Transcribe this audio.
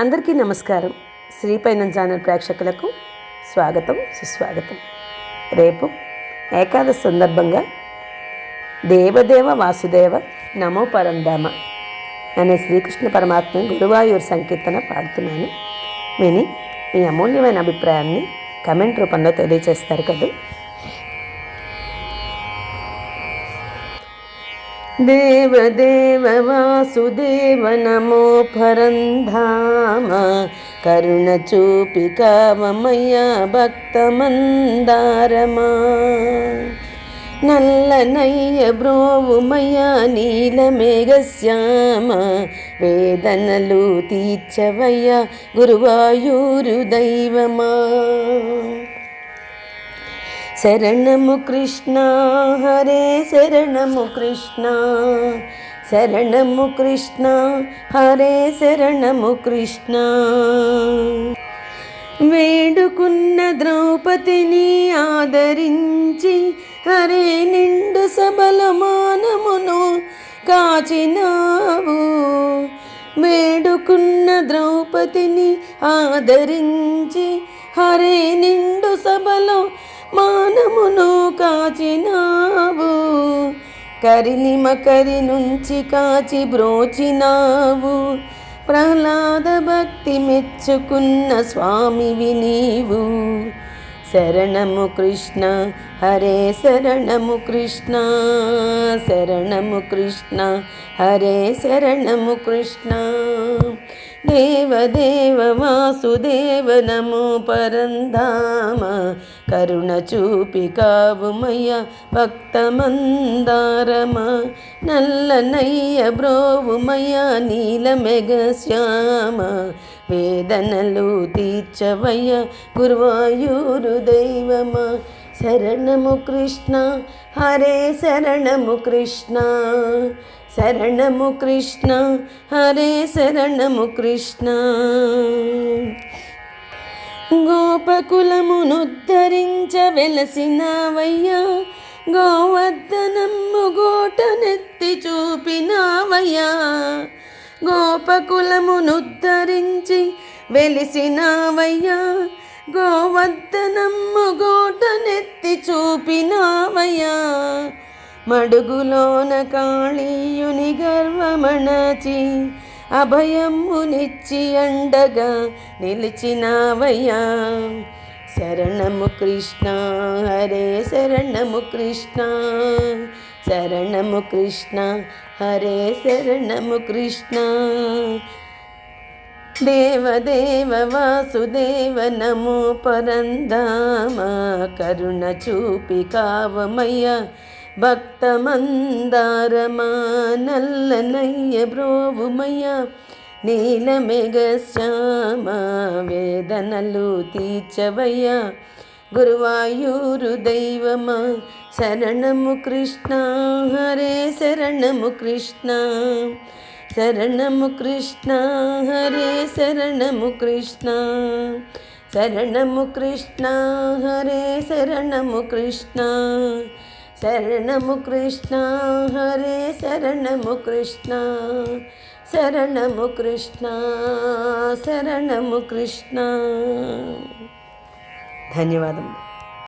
అందరికీ నమస్కారం. శ్రీపైనం ఛానల్ ప్రేక్షకులకు స్వాగతం సుస్వాగతం. రేపు ఏకాదశి సందర్భంగా దేవదేవ వాసుదేవ నమో పరంధామ అనే శ్రీకృష్ణ పరమాత్మ గురువాయూర్ సంకీర్తన పాడుతున్నాను. విని మీ అమూల్యమైన అభిప్రాయాన్ని కమెంట్ రూపంలో తెలియజేస్తారు కదా. దేవదేవ వాసుదేవ నమో పరంధామ. కరుణ చూపి కావమయ్య భక్తమందారమా. నల్లనయ్య బ్రోవుమయ్య నీలమేఘశ్యామ వేదనలు తీర్చవయ్య గురువాయూరు దైవమా. శరణము కృష్ణ హరే శరణము కృష్ణ. శరణము కృష్ణ హరే శరణము కృష్ణ. వేడుకున్న ద్రౌపదిని ఆదరించి హరే నిండు సబల మానమును కాచినావు. వేడుకున్న ద్రౌపదిని ఆదరించి హరే నిండు సభలో మానమును కాచినావు. కరిని మకరి నుంచి కాచి బ్రోచినావు. ప్రహ్లాద భక్తి మెచ్చుకున్న స్వామివి నీవు. శరణము కృష్ణ హరే శరణము కృష్ణ. శరణము కృష్ణ హరే శరణము కృష్ణ. దేవదేవ వాసుదేవ నమో పరంధామ. కరుణ చూపి కావుమయ్య భక్త భక్తమందారమ. నల్లనయ్య బ్రోవుమయ్య నీలమెగ శ్యామ. వేదనలు తీర్చవయ్య గురువాయూరు దైవమా. శరణము కృష్ణ హరే శరణము కృష్ణ. శరణము కృష్ణ హరే శరణము కృష్ణ. గోపకులమునుద్ధరించ వెలసినవయ్యా గోవర్ధనమ్ము గోటనెత్తి చూపినావయ్యా. గోపకులమునుద్ధరించి వెలిసినావయ్యా గోవర్ధనమ్ము గోటనెత్తి చూపినావయ్యా. మడుగులోన కాళీయుని గర్వమణచి అభయమునిచ్చి అండగా నిలిచినావయ్యా. శరణము కృష్ణ హరే శరణము కృష్ణ. శరణము కృష్ణ హరే శరణము కృష్ణ. దేవదేవ వాసుదేవ నమో పరంధామ కరుణ చూపి కావమయ్య భక్త మందారమా నల్లనయ్య బ్రోవుమయ్య నీలమేఘ శ్యామ వేదనలు తీర్చవయ్య గురువాయూరు దైవమా శరణము కృష్ణ హరే శరణము కృష్ణ. శరణము కృష్ణ హరే శరణము కృష్ణ శరణము కృష్ణ హరే శరణము కృష్ణ శరణము కృష్ణ హరే శరణము కృష్ణ శరణము కృష్ణ శరణము కృష్ణ ధన్యవాదములు